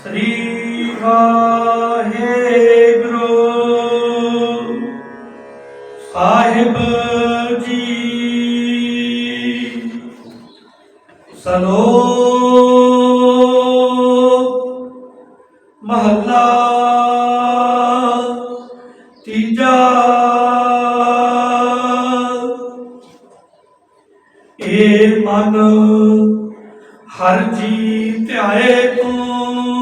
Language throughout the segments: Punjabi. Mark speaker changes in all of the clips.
Speaker 1: ਸ੍ਰੀ ਵਾਹਿਗੁਰੂ। ਸਾਹਿਬ ਜੀ। ਸਲੋਕ ਮਹੱਲਾ ਤੀਜਾ। ਏ ਮਨ ਹਰ ਜੀ ਧਿਆਏ ਤੂੰ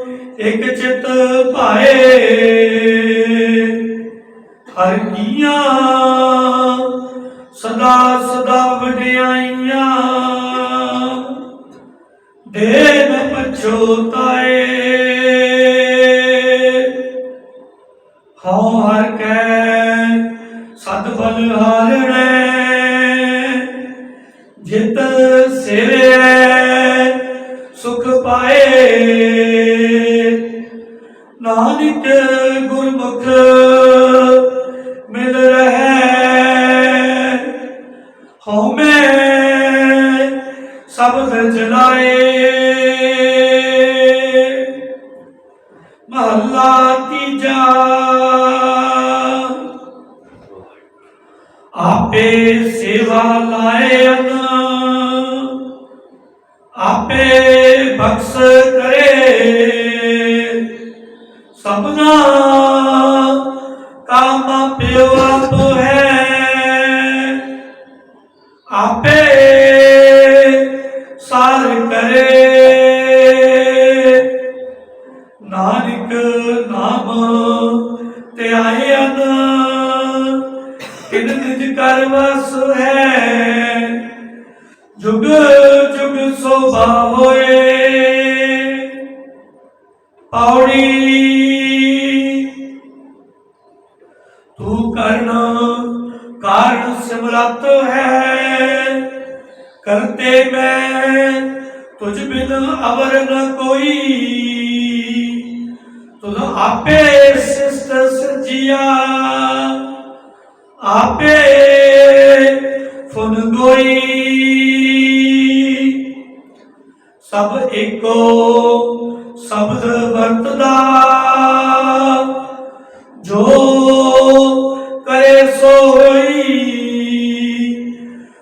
Speaker 1: ਇੱਕ ਚਿਤ ਭਾਏ। ਹਰ ਕੀਆਂ ਸਦਾ ਸਦਾ ਵਡਿਆਈਆਂ। ਦੇ ਨ ਪਛੋਤਾਏ ਹਉ ਹਰ ਕੈ ਸਤ ਬਲ ਹਾਰਣੈ। ਜਿਤ ਸਿਰੈ ਨਾਨਕ ਗੁਰਮੁਖ ਮਿਲ ਰਹੈ। ਹਉ ਮੈਂ ਸਬਦ ਜਲਾਏ ਮਹੱਲਾ ਤੀਜਾ। ਆਪੇ ਸੇਵਾ ਲਾਇਨ ਆਪੇ ਬਖਸ਼ ਕਰੇ ਸਭਨਾ ਕਾਮ ਪਿਓ ਆਪ ਹੈ। ਆਪੇ ਸਾਰ ਕਰੇ। ਨਾਨਕ ਨਾਮ ਧਿਆਇਨ ਕਿਨ ਨਿਜ ਕਰ ਵਸ ਹੈ। ਜੁਗ ਜੁਗ ਸੋਭਾ ਹੋਏ। ਪੌੜੀ ਕਰਨ ਕਾਰਨ ਸਿਮਰਤ ਹੈ। ਕਰਤੇ ਮੈਂ ਤੁਝ ਬਿਨ ਅਵਰ ਨ ਕੋਈ। ਤੁਧ ਆਪੇ ਸਿਸਟ ਸਜਿਆ ਆਪੇ ਫੁਨ ਗੋਈ। ਸਭ ਏਕੋ ਸ਼ਬਦ ਵਰਤਦਾ। ਜੋ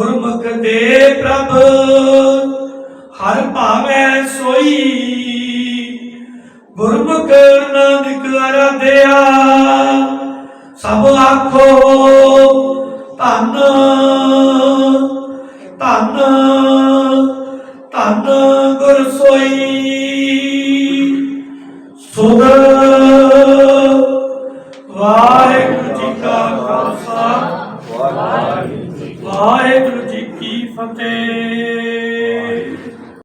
Speaker 1: ਗੁਰਮੁਖ ਦੇ ਪ੍ਰਭ, ਹਰ ਭਾਵੇ ਸੋਈ। ਗੁਰਮੁਖ ਨਾਨਕ ਆਰਾਧਿਆ ਸਭ ਆਖੋ ਧੰਨ ਧੰਨ ਧੰਨ ਗੁਰ ਸੋਈ। ਸੁਧ ਵਾਹਿਗੁਰੂ ਜੀ ਕਾ ਖਾਲਸਾ। ਵਾਹਿਗੁਰੂ ਜੀ ਕੀ ਫਤਿਹ।